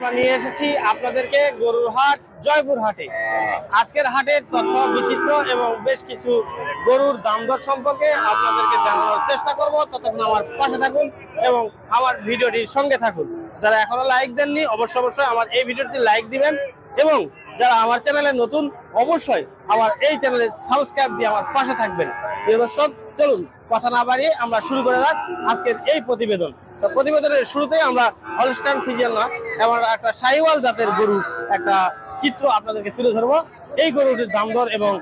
নিয়ে এসেছি আপনাদেরকে গরুর হাট, জয়পুর হাটে। আজকের হাটের তথ্য বিচিত্র এবং বেশ কিছু গরুর দাম দর সম্পর্কে আপনাদেরকে জানানোর চেষ্টা করব। ততক্ষণ আমার পাশে থাকুন এবং আমার ভিডিওটির সঙ্গে থাকুন। যারা এখনও লাইক দেননি, অবশ্যই অবশ্যই আমার এই ভিডিওটি লাইক দিবেন এবং যারা আমার চ্যানেলে নতুন, অবশ্যই আমার এই চ্যানেলে সাবস্ক্রাইব দিয়ে আমার পাশে থাকবেন। প্রিয় দর্শক, চলুন, কথা না বাড়িয়ে আমরা শুরু করে রাখ আজকের এই প্রতিবেদন। তো প্রতিবেদনের শুরুতেই আমরা হলস্টাইন ফিজিয়ান না এমন একটা সাইওয়াল জাতের গরু একটা চিত্র আপনাদেরকে তুলে ধরবো। এই গরুটির দাম দর এবং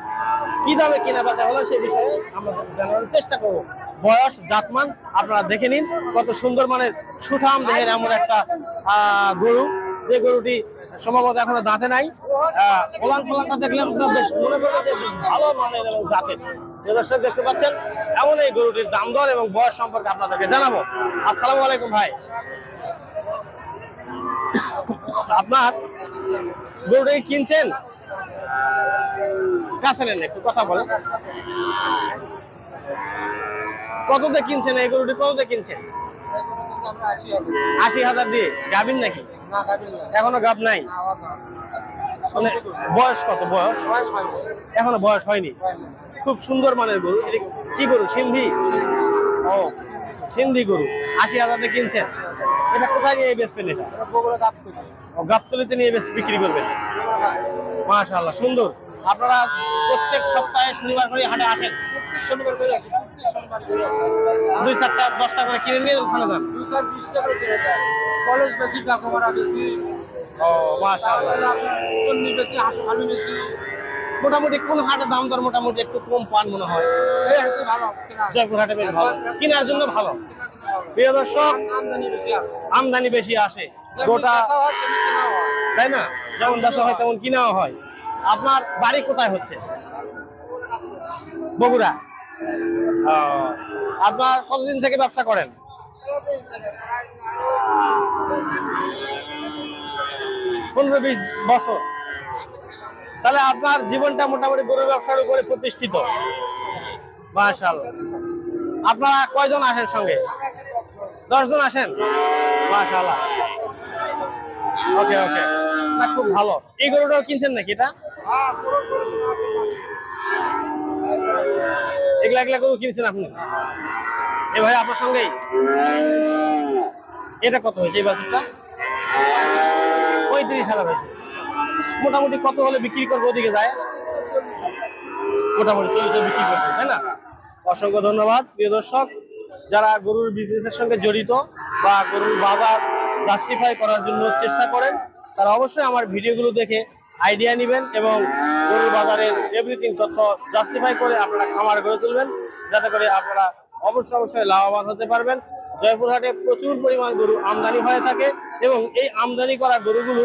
কি দামে কেনা বেচা হলো সেই বিষয়ে আমরা জানানোর চেষ্টা করব। বয়স, জাতমান আপনারা দেখে নিন। কত সুন্দর মানের সুঠাম দেহের এমন একটা গরু। যে গরুটি সম্ভবত এখনও দাঁতে নাই। ওলান ফলানটা দেখলে আপনারা বেশ মনে করবেন যে ভালো মানের এবং জাতের। দর্শক, দেখতে পাচ্ছেন, এমন এই গরুটির দাম দর এবং বয়স সম্পর্কে আপনাদেরকে জানাব। আসসালামু আলাইকুম ভাই। আপনার গরুটা কিনছেন? কাছে নেন একটু কথা বলেন। কততে কিনছেন এই গরুটি? কততে কিনছেন? আশি হাজার দিয়ে। গাবিন নাকি? এখনও গাব নাই? মানে বয়স কত? বয়স? এখনও বয়স হয়নি? খুব সুন্দর মানের গরু। কি গরু? সিন্ধি? ও সিন্ধি গরু। আশি হাজার কিনছেন। এটা কোথায় নিয়ে বেচবেন এটা? ও গাবতলিতে নিয়ে বেশ বিক্রি করবেন। মাশাআল্লাহ সুন্দর। আপনারা প্রত্যেক সপ্তাহে শনিবার করে হাটে আসেন। শনিবার করে আসেন দুই চারটা দশটা করে কিনে নিয়ে ওখানে যান। কলেজ বেশি ডাকুমারা বেশি। ও বেশি আলু বেশি। মোটামুটি কোন হাটে দাম দর মোটামুটি একটু কম পান মনে হয়? জয়পুর হাটে বেশ ভালো। কেনার জন্য ভালো? প্রিয় দর্শক আমদানি বেশি আসে। গোটা। তাই না? যেমন বেচা হয় তেমন কিনাও হয়। আপনার বাড়ি কোথায় হচ্ছে? বগুড়া। আপনার কতদিন থেকে ব্যবসা করেন? পনেরো বিশ বছর। তাহলে আপনার জীবনটা মোটামুটি গরুর ব্যবসার উপরে প্রতিষ্ঠিত। মাশাল আপনারা কয়জন আসেন সঙ্গে? দশজন আসেন? মাশাল্লাহ ওকে ওকে। না, খুব ভালো। এই গরুটাও কিনছেন নাকি এটা? এগুলা এগুলা গরু কিনছেন আপনি? এ ভাই, আপনার সঙ্গেই? এটা কত হয়েছে এই বাছুরটা? পঁয়ত্রিশ হাজার হয়েছে। মোটামুটি কত হলে বিক্রি করব ওদিকে যায়? মোটামুটি চল্লিশে বিক্রি করবে, তাই না? অসংখ্য ধন্যবাদ, প্রিয় দর্শক। যারা গরুর বিজনেসের সঙ্গে জড়িত বা গরুর বাজার জাস্টিফাই করার জন্য চেষ্টা করেন, তারা অবশ্যই আমার ভিডিওগুলো দেখে আইডিয়া নেবেন এবং গরুর বাজারের এভরিথিং তথ্য জাস্টিফাই করে আপনারা খামার গড়ে তুলবেন, যাতে করে আপনারা অবশ্যই অবশ্যই লাভবান হতে পারবেন। জয়পুরহাটে প্রচুর পরিমাণ গরু আমদানি হয়ে থাকে এবং এই আমদানি করা গরুগুলো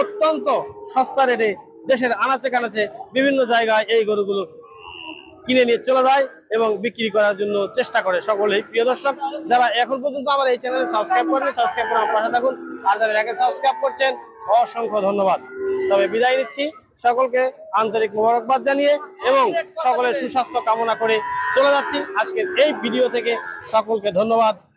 অত্যন্ত সস্তা রেটে দেশের আনাচে কানাচে বিভিন্ন জায়গায় এই গরুগুলো কিনে নিয়ে চলে যায় এবং বিক্রি করার জন্য চেষ্টা করে সকলেই। প্রিয় দর্শক, যারা এখন পর্যন্ত আমার এই চ্যানেলে সাবস্ক্রাইব করেন, সাবস্ক্রাইব করে আমার পাশে থাকুন। আর যারা একে সাবস্ক্রাইব করছেন, অসংখ্য ধন্যবাদ। তবে বিদায় নিচ্ছি। সকলকে আন্তরিক মোবারকবাদ জানিয়ে এবং সকলের সুস্বাস্থ্য কামনা করে চলে যাচ্ছি। আজকের এই ভিডিও থেকে সকলকে ধন্যবাদ।